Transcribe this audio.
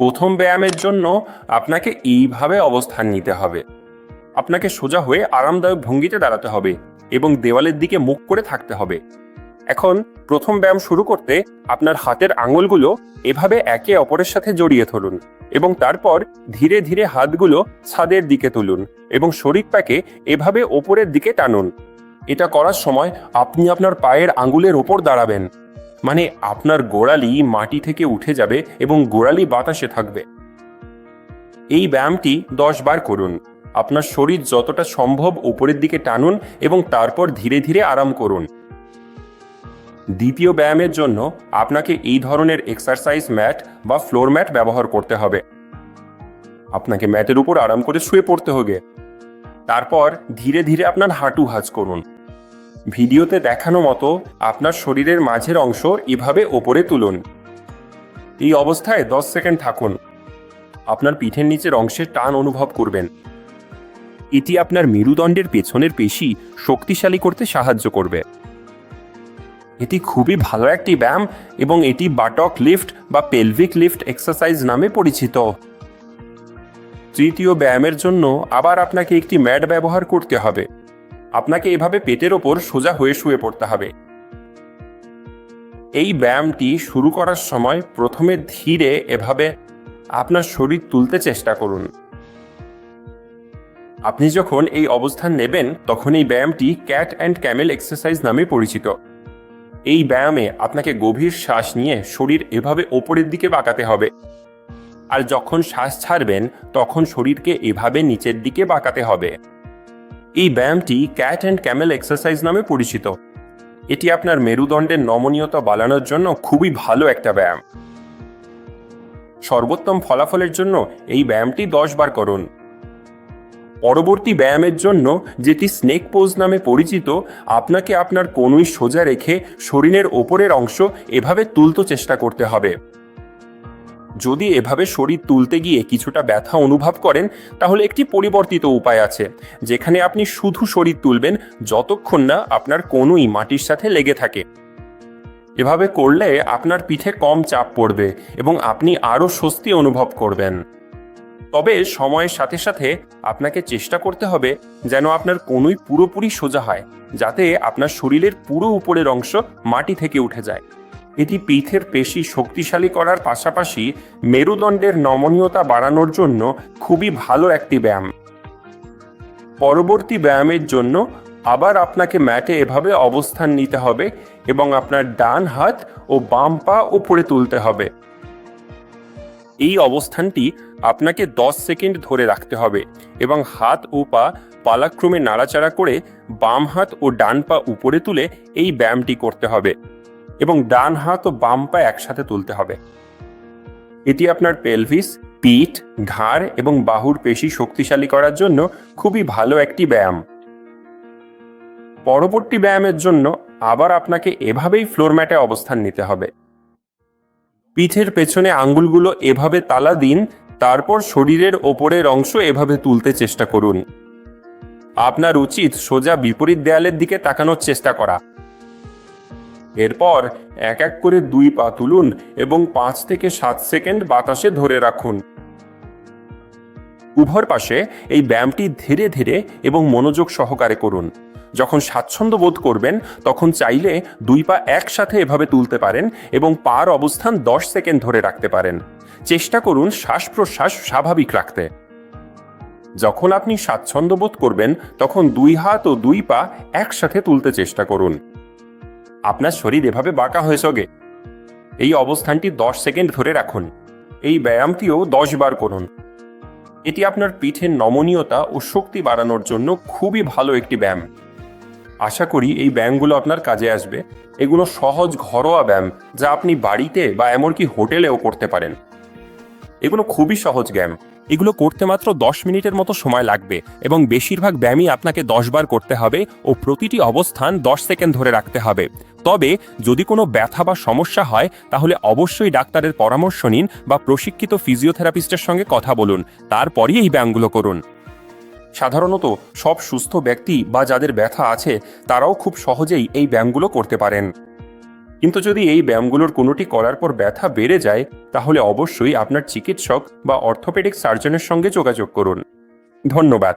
প্রথম ব্যায়ামের জন্য আপনাকে এইভাবে অবস্থান নিতে হবে। আপনাকে সোজা হয়ে আরামদায়ক ভঙ্গিতে দাঁড়াতে হবে এবং দেওয়ালের দিকে মুখ করে থাকতে হবে। এখন প্রথম ব্যায়াম শুরু করতে আপনার হাতের আঙুলগুলো এভাবে একে অপরের সাথে জড়িয়ে ধরুন এবং তারপর ধীরে ধীরে হাতগুলো ছাদের দিকে তুলুন এবং শরীর প্যাকে এভাবে ওপরের দিকে টানুন। এটা করার সময় আপনি আপনার পায়ের আঙুলের ওপর দাঁড়াবেন। মানে আপনার গোড়ালি মাটি থেকে উঠে যাবে এবং গোড়ালি বাতাসে থাকবে। এই ব্যায়ামটি দশ বার করুন। আপনার শরীর যতটা সম্ভব উপরের দিকে টানুন এবং তারপর ধীরে ধীরে আরাম করুন। দ্বিতীয় ব্যায়ামের জন্য আপনাকে এই ধরনের এক্সারসাইজ ম্যাট বা ফ্লোর ম্যাট ব্যবহার করতে হবে। আপনাকে ম্যাটের উপর আরাম করে শুয়ে পড়তে হবে। তারপর ধীরে ধীরে আপনার হাঁটু ভাঁজ করুন। ভিডিওতে দেখানো মতো আপনার শরীরের মাঝের অংশ এভাবে ওপরে তুলুন। এই অবস্থায় দশ সেকেন্ড থাকুন। আপনার পিঠের নিচের অংশে টান অনুভব করবেন। এটি আপনার মেরুদণ্ডের পেছনের পেশি শক্তিশালী করতে সাহায্য করবে। এটি খুবই ভালো একটি ব্যায়াম এবং এটি বাটক লিফট বা পেলভিক লিফট এক্সারসাইজ নামে পরিচিত। তৃতীয় ব্যায়ামের জন্য আবার আপনাকে একটি ম্যাট ব্যবহার করতে হবে। আপনাকে এভাবে পেটের ওপর সোজা হয়ে শুয়ে পড়তে হবে। এই ব্যায়ামটি শুরু করার সময় প্রথমে ধীরে এভাবে আপনার শরীর তুলতে চেষ্টা করুন। আপনি যখন এই অবস্থান নেবেন, তখন এই ব্যায়ামটি ক্যাট অ্যান্ড ক্যামেল এক্সারসাইজ নামে পরিচিত। এই ব্যায়ামে আপনাকে গভীর শ্বাস নিয়ে শরীর এভাবে ওপরের দিকে বাঁকাতে হবে। আর যখন শ্বাস ছাড়বেন, তখন শরীরকে এভাবে নিচের দিকে বাঁকাতে হবে। এই ব্যায়ামটি ক্যাট অ্যান্ড ক্যামেল এক্সারসাইজ নামে পরিচিত। এটি আপনার মেরুদণ্ডের নমনীয়তা বাড়ানোর জন্য খুবই ভালো একটা ব্যায়াম। সর্বোত্তম ফলাফলের জন্য এই ব্যায়ামটি দশ বার করুন। পরবর্তী ব্যায়ামের জন্য যেটি স্নেক পোজ নামে পরিচিত, আপনাকে আপনার কনুই সোজা রেখে শরীরের ওপরের অংশ এভাবে তুলতে চেষ্টা করতে হবে। যদি এভাবে শরীর তুলতে গিয়ে কিছুটা ব্যথা অনুভব করেন, তাহলে একটি পরিবর্তিত উপায় আছে, যেখানে আপনি শুধু শরীর তুলবেন যতক্ষণ না আপনার কনুই মাটির সাথে লেগে থাকে। এভাবে করলে আপনার পিঠে কম চাপ পড়বে এবং আপনি আরও স্বস্তি অনুভব করবেন। তবে সময়ের সাথে সাথে আপনাকে চেষ্টা করতে হবে যেন আপনার কনুই পুরোপুরি সোজা হয়, যাতে আপনার শরীরের পুরো উপরের অংশ মাটি থেকে উঠে যায়। এটি পিঠের পেশি শক্তিশালী করার পাশাপাশি মেরুদণ্ডের নমনীয়তা বাড়ানোর জন্য খুবই ভালো একটি ব্যায়াম। পরবর্তী ব্যায়ামের জন্য আবার আপনাকে ম্যাটে এভাবে অবস্থান নিতে হবে এবং আপনার ডান হাত ও বাম পা উপরে তুলতে হবে। এই অবস্থানটি আপনাকে দশ সেকেন্ড ধরে রাখতে হবে এবং হাত ও পা পালাক্রমে নাড়াচাড়া করে বাম হাত ও ডান পা উপরে তুলে এই ব্যায়ামটি করতে হবে। এবং ডান হাত ও বাম পা একসাথে তুলতে হবে। এটি আপনার পেলভিস পিঠ, ঘাড় এবং বাহুর পেশি শক্তিশালী করার জন্য খুবই ভালো একটি ব্যায়াম। পরবর্তী ব্যায়ামের জন্য আবার আপনাকে এভাবেই ফ্লোর ম্যাটে অবস্থান নিতে হবে। পিঠের পেছনে আঙ্গুলগুলো এভাবে তালা দিন, তারপর শরীরের ওপরের অংশ এভাবে তুলতে চেষ্টা করুন। আপনার উচিত সোজা বিপরীত দেয়ালের দিকে তাকানোর চেষ্টা করা। এরপর এক এক করে দুই পা তুলুন এবং পাঁচ থেকে সাত সেকেন্ড বাতাসে ধরে রাখুন। উভয় পাশে এই ব্যায়ামটি ধীরে ধীরে এবং মনোযোগ সহকারে করুন। যখন স্বাচ্ছন্দ্য বোধ করবেন, তখন চাইলে দুই পা একসাথে এভাবে তুলতে পারেন এবং পার অবস্থান দশ সেকেন্ড ধরে রাখতে পারেন। চেষ্টা করুন শ্বাস প্রশ্বাস স্বাভাবিক রাখতে। যখন আপনি স্বাচ্ছন্দ্য বোধ করবেন, তখন দুই হাত ও দুই পা একসাথে তুলতে চেষ্টা করুন। আপনার শরীর এভাবে বাঁকা হয়ে সগে এই অবস্থানটি দশ সেকেন্ড ধরে রাখুন। এই ব্যায়ামটিও দশ বার করুন। এটি আপনার পিঠের নমনীয়তা ও শক্তি বাড়ানোর জন্য খুবই ভালো একটি ব্যায়াম। আশা করি এই ব্যায়ামগুলো আপনার কাজে আসবে। এগুলো সহজ, ঘরোয়া ব্যায়াম, যা আপনি বাড়িতে বা এমনকি হোটেলেও করতে পারেন। এগুলো খুবই সহজ ব্যায়াম। এগুলো করতে মাত্র দশ মিনিটের মতো সময় লাগবে এবং বেশিরভাগ ব্যায়ামই আপনাকে দশ বার করতে হবে ও প্রতিটি অবস্থান দশ সেকেন্ড ধরে রাখতে হবে। তবে যদি কোনো ব্যথা বা সমস্যা হয়, তাহলে অবশ্যই ডাক্তারের পরামর্শ নিন বা প্রশিক্ষিত ফিজিওথেরাপিস্টের সঙ্গে কথা বলুন। তারপরই এই ব্যায়ামগুলো করুন। সাধারণত সব সুস্থ ব্যক্তি বা যাদের ব্যথা আছে, তারাও খুব সহজেই এই ব্যায়ামগুলো করতে পারেন। কিন্তু যদি এই ব্যায়ামগুলোর কোনোটি করার পর ব্যথা বেড়ে যায়, তাহলে অবশ্যই আপনার চিকিৎসক বা অর্থোপেডিক সার্জনের সঙ্গে যোগাযোগ করুন। ধন্যবাদ।